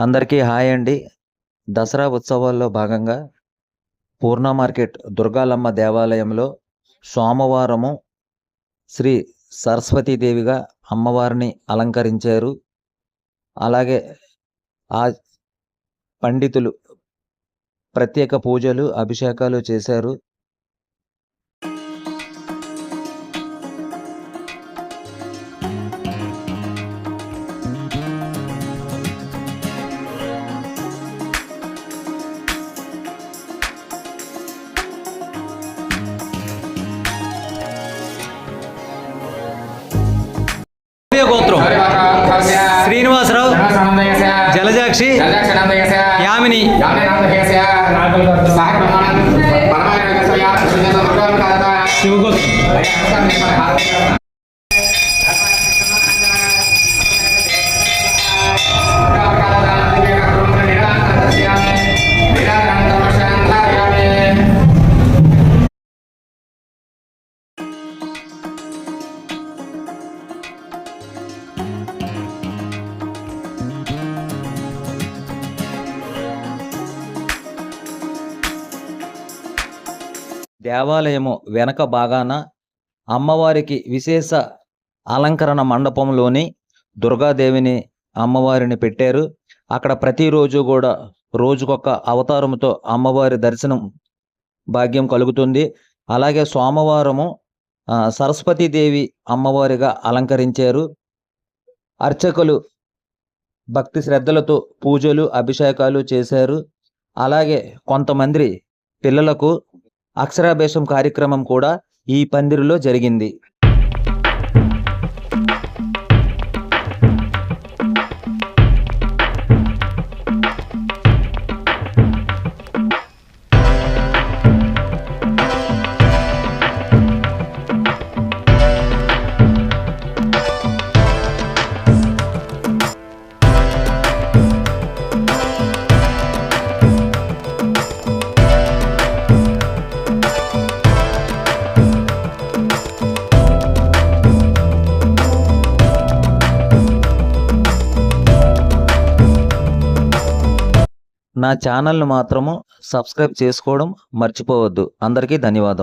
అందరికీ హాయ్ అండి. దసరా ఉత్సవాల్లో భాగంగా పూర్ణ మార్కెట్ దుర్గాలమ్మ దేవాలయంలో సోమవారము శ్రీ సరస్వతీదేవిగా అమ్మవారిని అలంకరించారు. అలాగే ఆ పండితులు ప్రత్యేక పూజలు అభిషేకాలు చేశారు. జలజాక్షి యామిని దేవాలయము వెనక భాగాన అమ్మవారికి విశేష అలంకరణ మండపంలోని దుర్గాదేవిని అమ్మవారిని పెట్టారు. అక్కడ ప్రతిరోజు కూడా రోజుకొక అవతారంతో అమ్మవారి దర్శనం భాగ్యం కలుగుతుంది. అలాగే సోమవారము సరస్వతీదేవి అమ్మవారిగా అలంకరించారు. అర్చకులు భక్తి శ్రద్ధలతో పూజలు అభిషేకాలు చేశారు. అలాగే కొంతమంది పిల్లలకు అక్షరాభ్యాసం కార్యక్రమం కూడా ఈ పందిరిలో జరిగింది. నా ఛానల్ను మాత్రము సబ్స్క్రైబ్ చేసుకోవడం మర్చిపోవద్దు. అందరికీ ధన్యవాదం.